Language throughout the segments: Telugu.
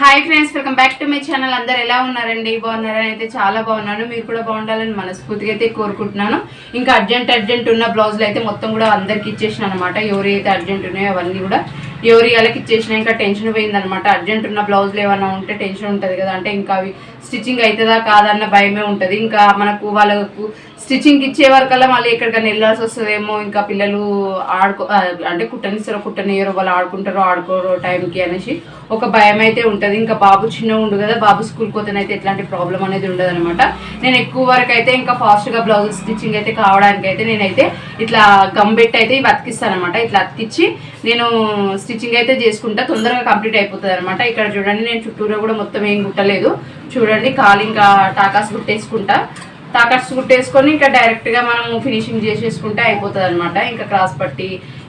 Hi friends welcome back to my channel అందరు ఎలా ఉన్నారండి? బాగున్నారని అయితే చాలా బాగున్నాను. మీరు కూడా బాగుండాలని మనస్ఫూర్తిగా అయితే కోరుకుంటున్నాను. ఇంకా అర్జెంట్ అర్జెంట్ ఉన్న బ్లౌజులు అయితే మొత్తం కూడా అందరికి ఇచ్చేసిన అనమాట ఎవరి అయితే అర్జెంట్ ఉన్నాయో అవన్నీ కూడా ఎవరి వాళ్ళకి ఇచ్చేసిన ఇంకా టెన్షన్ పోయిందనమాట అర్జెంట్ ఉన్న బ్లౌజులు ఏమైనా ఉంటే టెన్షన్ ఉంటుంది కదా అంటే ఇంకా అవి స్టిచ్చింగ్ అవుతుందా కాదన్న భయమే ఉంటుంది. ఇంకా మనకు వాళ్ళకు స్టిచ్చింగ్ ఇచ్చే వరకల్లా మళ్ళీ ఎక్కడికైనా వెళ్ళాల్సి వస్తుందేమో. ఇంకా పిల్లలు ఆడుకో అంటే కుట్టనిస్తారో కుట్టనియరో వాళ్ళు ఆడుకుంటారో ఆడుకోరో టైంకి అనేసి ఒక భయం అయితే ఉంటుంది. ఇంకా బాబు చిన్న ఉండు కదా బాబు స్కూల్కి పోతేనైతే ఎట్లాంటి ప్రాబ్లం అనేది ఉండదు అనమాట నేను ఎక్కువ వరకు అయితే ఇంకా ఫాస్ట్గా బ్లౌజ్ స్టిచ్చింగ్ అయితే కావడానికి అయితే నేనైతే ఇట్లా గమ్ పెట్టి అయితే ఇవి అతికిస్తాను అనమాట ఇట్లా అతికిచ్చి నేను స్టిచ్చింగ్ అయితే చేసుకుంటా. తొందరగా కంప్లీట్ అయిపోతుంది అనమాట ఇక్కడ చూడండి నేను చుట్టూరా కూడా మొత్తం ఏం కుట్టలేదు. చూడండి. కాలు ఇంకా టాకాస్ గుట్టేసుకుంటా. టాకాస్ కుట్టేసుకొని ఇంకా డైరెక్ట్గా మనము ఫినిషింగ్ చేసేసుకుంటే అయిపోతుంది అనమాట ఇంకా క్రాస్ పట్టి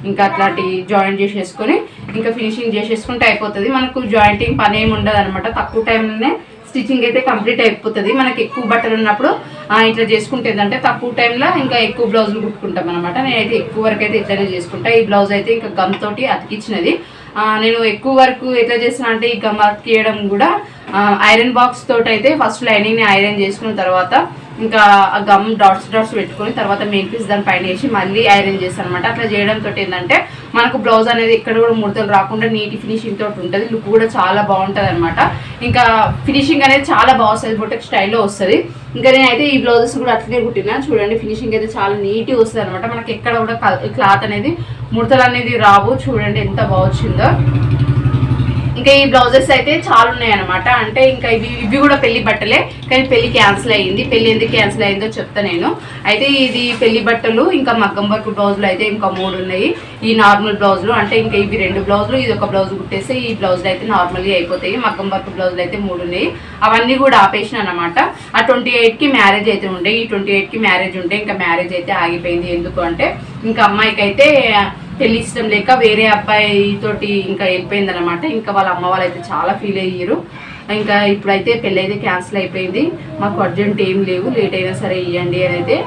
ఇంకా అట్లాంటి జాయింట్ చేసేసుకొని ఇంకా ఫినిషింగ్ చేసేసుకుంటే అయిపోతుంది. మనకు జాయింటింగ్ పని ఏమి ఉండదు అనమాట తక్కువ టైంలోనే స్టిచ్చింగ్ అయితే కంప్లీట్ అయిపోతుంది. మనకి ఎక్కువ బట్టలు ఉన్నప్పుడు ఇట్లా చేసుకుంటే ఏంటంటే తక్కువ టైంలో ఇంకా ఎక్కువ బ్లౌజులు కుట్టుకుంటాం అనమాట నేనైతే ఎక్కువ వరకు అయితే ఇట్లానే చేసుకుంటా. ఈ బ్లౌజ్ అయితే ఇంకా గమ్ తోటి అతికిచ్చినది. నేను ఎక్కువ వరకు ఎట్లా చేసిన అంటే ఈ గమ్ తీయడం కూడా ఐరన్ బాక్స్ తోటి అయితే ఫస్ట్ లైనింగ్ని ఐరన్ చేసుకున్న తర్వాత ఇంకా ఆ గమ్ డాట్స్ డాట్స్ పెట్టుకొని తర్వాత మెయిన్ పీస్ దాని పైన వేసి మళ్ళీ ఐరన్ చేస్తాను అనమాట అట్లా చేయడంతో ఏంటంటే మనకు బ్లౌజ్ అనేది ఎక్కడ కూడా ముడతలు రాకుండా నీట్ ఫినిషింగ్ తోటి ఉంటుంది. లుక్ కూడా చాలా బాగుంటుంది అనమాట ఇంకా ఫినిషింగ్ అనేది చాలా బాగా వస్తుంది. బొటెక్ స్టైల్లో వస్తుంది. ఇంకా నేనైతే ఈ బ్లౌజెస్ కూడా అట్లనే కుట్టినా. చూడండి ఫినిషింగ్ అయితే చాలా నీట్గా వస్తుంది అనమాట మనకి ఎక్కడ కూడా క్లాత్ అనేది ముడతలు అనేది రావు. చూడండి ఎంత బాగా వచ్చిందో. ఇంకా ఈ బ్లౌజెస్ అయితే చాలా ఉన్నాయి అనమాట అంటే ఇంకా ఇవి ఇవి కూడా పెళ్ళి బట్టలే కానీ పెళ్ళి క్యాన్సిల్ అయ్యింది పెళ్ళి ఎందుకు క్యాన్సిల్ అయిందో చెప్తా నేను. అయితే ఇది పెళ్ళి బట్టలు ఇంకా మగ్గం వర్క్ బ్లౌజులు అయితే ఇంకా మూడు ఉన్నాయి. ఈ నార్మల్ బ్లౌజులు అంటే ఇంకా ఇవి రెండు బ్లౌజులు ఇది ఒక బ్లౌజ్ కుట్టేస్తే ఈ బ్లౌజులు అయితే నార్మల్గా అయిపోతాయి. మగ్గం వర్క్ బ్లౌజులు అయితే మూడు ఉన్నాయి. అవన్నీ కూడా ఆపేసిన అనమాట ఆ ట్వంటీ ఎయిట్కి మ్యారేజ్ అయితే ఉండే. ఈ ట్వంటీ ఎయిట్కి మ్యారేజ్ ఉండే. ఇంకా మ్యారేజ్ అయితే ఆగిపోయింది. ఎందుకు అంటే ఇంకా అమ్మాయికి అయితే పెళ్ళి ఇష్టం లేక వేరే అబ్బాయి తోటి ఇంకా వెళ్ళిపోయింది అనమాట ఇంకా వాళ్ళ అమ్మ వాళ్ళు అయితే చాలా ఫీల్ అయ్యారు. ఇంకా ఇప్పుడైతే పెళ్ళి అయితే క్యాన్సిల్ అయిపోయింది. మాకు అర్జెంట్ ఏం లేవు. లేట్ అయినా సరే ఇవ్వండి అని అయితే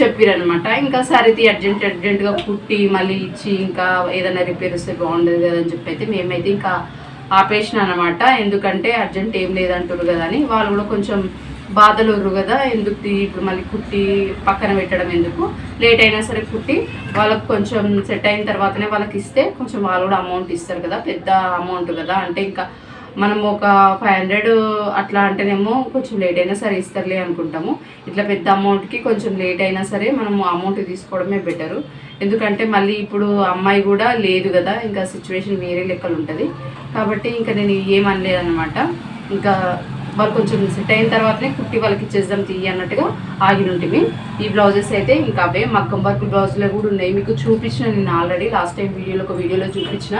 చెప్పారనమాట ఇంకా సరే అర్జెంట్ అర్జెంట్గా కుట్టి మళ్ళీ ఇచ్చి ఇంకా ఏదైనా రిపేర్ వస్తే బాగుండదు కదా అని చెప్పి అయితే మేమైతే ఇంకా ఆపేసిన అనమాట ఎందుకంటే అర్జెంట్ ఏం లేదంటారు కదా అని. వాళ్ళు కూడా కొంచెం బాధలు కదా ఎందుకు ఇప్పుడు మళ్ళీ కుట్టి పక్కన పెట్టడం ఎందుకు? లేట్ అయినా సరే కుట్టి వాళ్ళకి కొంచెం సెట్ అయిన తర్వాతనే వాళ్ళకి ఇస్తే కొంచెం వాళ్ళు కూడా అమౌంట్ ఇస్తారు కదా పెద్ద అమౌంట్ కదా. అంటే ఇంకా మనం ఒక ఫైవ్ హండ్రెడ్ అట్లా అంటేనేమో కొంచెం లేట్ అయినా సరే ఇస్తారులే అనుకుంటాము. ఇట్లా పెద్ద అమౌంట్కి కొంచెం లేట్ అయినా సరే మనం అమౌంట్ తీసుకోవడమే బెటరు ఎందుకంటే మళ్ళీ ఇప్పుడు అమ్మాయి కూడా లేదు కదా ఇంకా సిచ్యువేషన్ వేరే లెక్కలు ఉంటుంది కాబట్టి ఇంకా నేను ఏమనలేదు అనమాట ఇంకా వాళ్ళు కొంచెం సెట్ అయిన తర్వాతనే కుట్టి వాళ్ళకి ఇచ్చేద్దాం తీయి అన్నట్టుగా ఆగి ఉంటుంది. ఈ బ్లౌజెస్ అయితే ఇంకా అవే మగ్గం వర్క్ బ్లౌజులు కూడా ఉన్నాయి. మీకు చూపించిన నేను ఆల్రెడీ లాస్ట్ టైం వీడియోలో ఒక వీడియోలో చూపించిన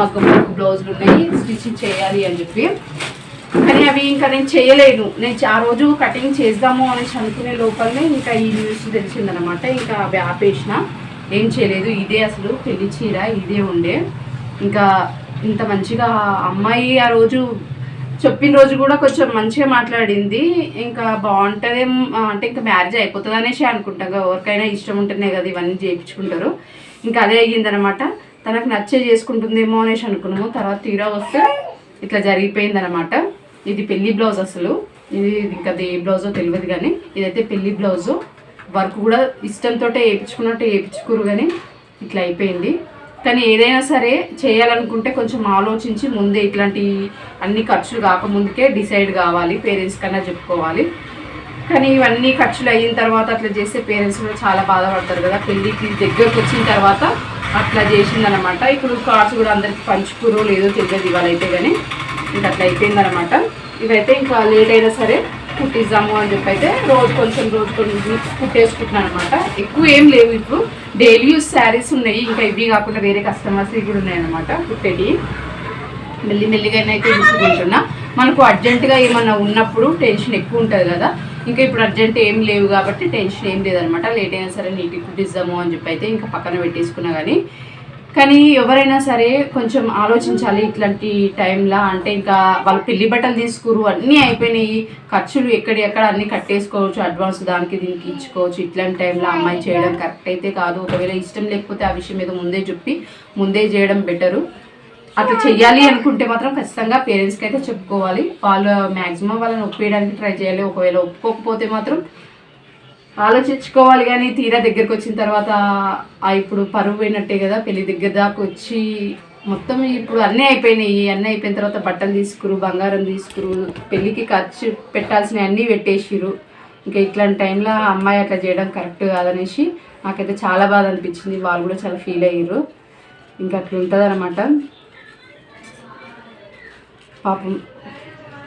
మగ్గం వర్క్ బ్లౌజులు ఉన్నాయి. స్టిచ్చింగ్ చేయాలి అని చెప్పి. కానీ అవి ఇంకా నేను చేయలేను. నేను ఆ రోజు కటింగ్ చేద్దాము అనేసి అనుకునే లోపలనే ఇంకా ఈ న్యూస్ తెలిసిందనమాట ఇంకా అవి ఆపేసిన. ఏం చేయలేదు. ఇదే అసలు పెళ్ళి చీర ఇదే ఉండే. ఇంకా ఇంత మంచిగా అమ్మాయి ఆ రోజు చెప్పిన రోజు కూడా కొంచెం మంచిగా మాట్లాడింది. ఇంకా బాగుంటుందేమో అంటే ఇంకా మ్యారేజ్ అయిపోతుంది అనేసి అనుకుంటాం. ఎవరికైనా ఇష్టం ఉంటేనే కదా ఇవన్నీ చేయించుకుంటారు. ఇంకా అదే అయ్యిందనమాట. తనకు నచ్చే చేసుకుంటుందేమో అనేసి అనుకున్నాము. తర్వాత తీరా వస్తే ఇట్లా జరిగిపోయింది అనమాట ఇది పెళ్ళి బ్లౌజ్ అసలు. ఇది ఇంకా అది ఏ బ్లౌజో తెలియదు కానీ ఇదైతే పెళ్ళి బ్లౌజు. వర్క్ కూడా ఇష్టంతో వేయించుకున్నట్టు వేయించుకోరు కానీ ఇట్లా అయిపోయింది. కానీ ఏదైనా సరే చేయాలనుకుంటే కొంచెం ఆలోచించి ముందే ఇట్లాంటి అన్ని ఖర్చులు కాకముందుకే డిసైడ్ కావాలి పేరెంట్స్ కన్నా చెప్పుకోవాలి. కానీ ఇవన్నీ ఖర్చులు అయిన తర్వాత అట్లా చేస్తే పేరెంట్స్ కూడా చాలా బాధపడతారు కదా. పెళ్ళికి దగ్గరకు వచ్చిన తర్వాత అట్లా చేసిందనమాట. ఇప్పుడు కార్డ్స్ కూడా అందరికి పంచుకురో లేదో తెలియదు ఇవాళ అయితే కానీ ఇంకా అట్లా అయిపోయిందనమాట. ఇవైతే ఇంకా లేట్ అయినా సరే కుట్టిద్దాము అని చెప్పి అయితే రోజు కొంచెం రోజు కొంచెం కుట్టేసుకుంటున్నాను అనమాట ఎక్కువ ఏం లేవు ఇప్పుడు. డైలీ యూస్ శారీస్ ఉన్నాయి. ఇంకా ఇవి కాకుండా వేరే కస్టమర్స్ కూడా ఉన్నాయన్నమాట కుట్టేవి మెల్లి మెల్లిగానే అయితే తీసుకుంటున్నా. మనకు అర్జెంటుగా ఏమన్నా ఉన్నప్పుడు టెన్షన్ ఎక్కువ ఉంటుంది కదా. ఇంకా ఇప్పుడు అర్జెంట్ ఏం లేవు కాబట్టి టెన్షన్ ఏం లేదనమాట లేట్ అయినా సరే నీట్గా కుట్టిద్దాము అని చెప్పి అయితే ఇంకా పక్కన పెట్టేసుకున్నా కానీ కానీ ఎవరైనా సరే కొంచెం ఆలోచించాలి ఇట్లాంటి టైంలో. అంటే ఇంకా వాళ్ళు పెళ్ళి బట్టలు తీసుకురు అన్నీ అయిపోయినాయి. ఖర్చులు ఎక్కడెక్కడ అన్నీ కట్టేసుకోవచ్చు అడ్వాన్స్ దానికి దీనికి ఇచ్చుకోవచ్చు. ఇట్లాంటి టైంలో అమ్మాయి చేయడం కరెక్ట్ అయితే కాదు. ఒకవేళ ఇష్టం లేకపోతే ఆ విషయం మీద ముందే చెప్పి ముందే చేయడం బెటరు. అట్లా చెయ్యాలి అనుకుంటే మాత్రం ఖచ్చితంగా పేరెంట్స్కి అయితే చెప్పుకోవాలి. వాళ్ళు మ్యాక్సిమం వాళ్ళని ఒప్పించడానికి ట్రై చేయాలి. ఒకవేళ ఒప్పుకోకపోతే మాత్రం ఆలోచించుకోవాలి కానీ తీరా దగ్గరకు వచ్చిన తర్వాత ఆ ఇప్పుడు పరువు పోయినట్టే కదా పెళ్ళి దగ్గర దాకా వచ్చి మొత్తం ఇప్పుడు అన్నీ అయిపోయినాయి. అన్నీ అయిపోయిన తర్వాత బట్టలు తీసుకురు బంగారం తీసుకురు పెళ్ళికి ఖర్చు పెట్టాల్సినవి అన్నీ పెట్టేసిరు ఇంకా ఇట్లాంటి టైంలో అమ్మాయి అట్లా చేయడం కరెక్ట్ కాదనేసి నాకైతే చాలా బాధ అనిపించింది. వాళ్ళు కూడా చాలా ఫీల్ అయ్యారు ఇంకా అట్లా ఉంటుంది అనమాట పాపం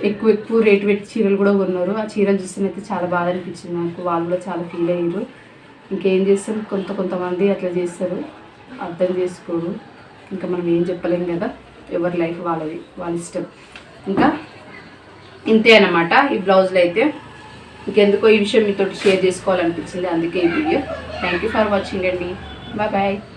ఎక్కువ ఎక్కువ రేటు పెట్టి చీరలు కూడా కొన్నారు. ఆ చీరలు చూస్తేనైతే చాలా బాధ అనిపించింది నాకు. వాళ్ళు కూడా చాలా ఫీల్ అయ్యారు. ఇంకేం చేస్తాం కొంత కొంతమంది అట్లా చేస్తారు. అర్థం చేసుకోరు. ఇంకా మనం ఏం చెప్పలేం కదా? ఎవరి లైఫ్ వాళ్ళది వాళ్ళ ఇష్టం. ఇంకా ఇంతే అనమాట ఈ బ్లౌజ్లో అయితే ఇంకెందుకో ఈ విషయం మీతో షేర్ చేసుకోవాలనిపించింది. అందుకే ఈ video. Thank you for watching అండి. Bye bye